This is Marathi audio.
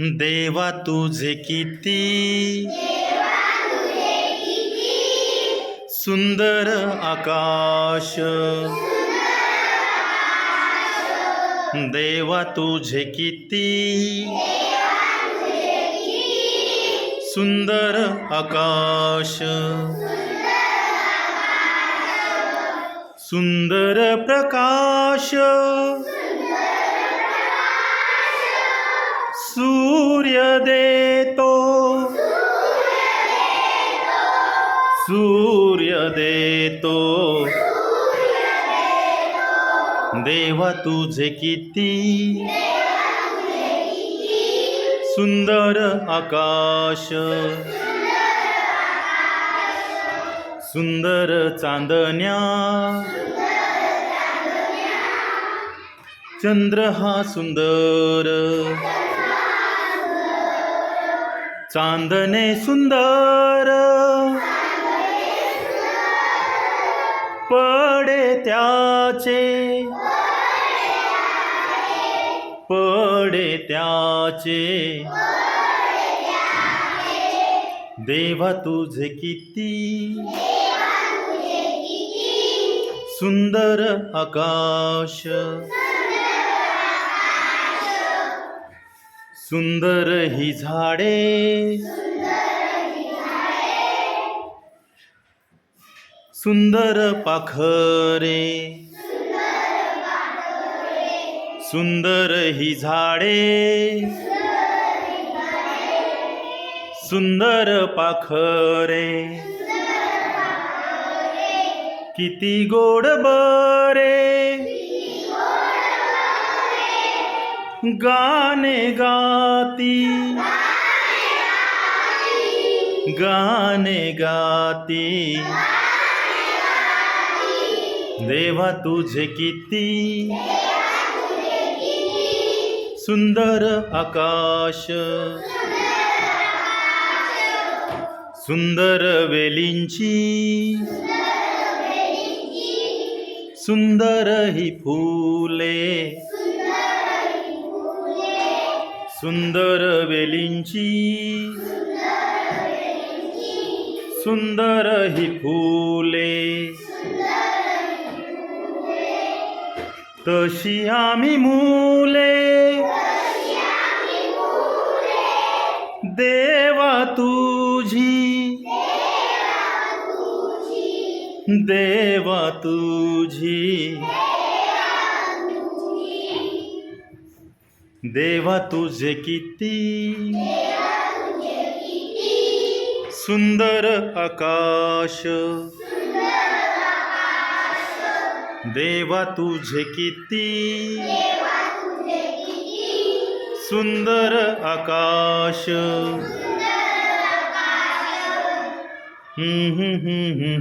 देवा तुझे किती. सुंदर आकाश. देवा तुझे किती. सुंदर आकाश. सुंदर प्रकाश. सूर्य देतो। सूर्य देतो। देवा तुझे किती। सुंदर आकाश। सुंदर चांदण्या। चंद्र हा सुंदर। चांदणे सुंदर. पडे त्याचे. पडे त्याचे. देवा तुझे किती. सुंदर आकाश. सुंदर ही झाडे. सुंदर पाखरे. सुंदर ही झाडे. सुंदर पाखरे. किती गोड बरे. गाणे गाती. गाणे गाती. देवा तुझे किती. सुंदर आकाश. सुंदर वेलींची. सुंदर ही फुले. सुंदर वेलींची. सुंदर ही फुले. तशी आम्ही मुले. देवा तुझी. देवा तुझी. देवा तुझे किती. सुंदर आकाश. देवा तुझे किती. सुंदर आकाश. हम्म, हम्म, हम्म,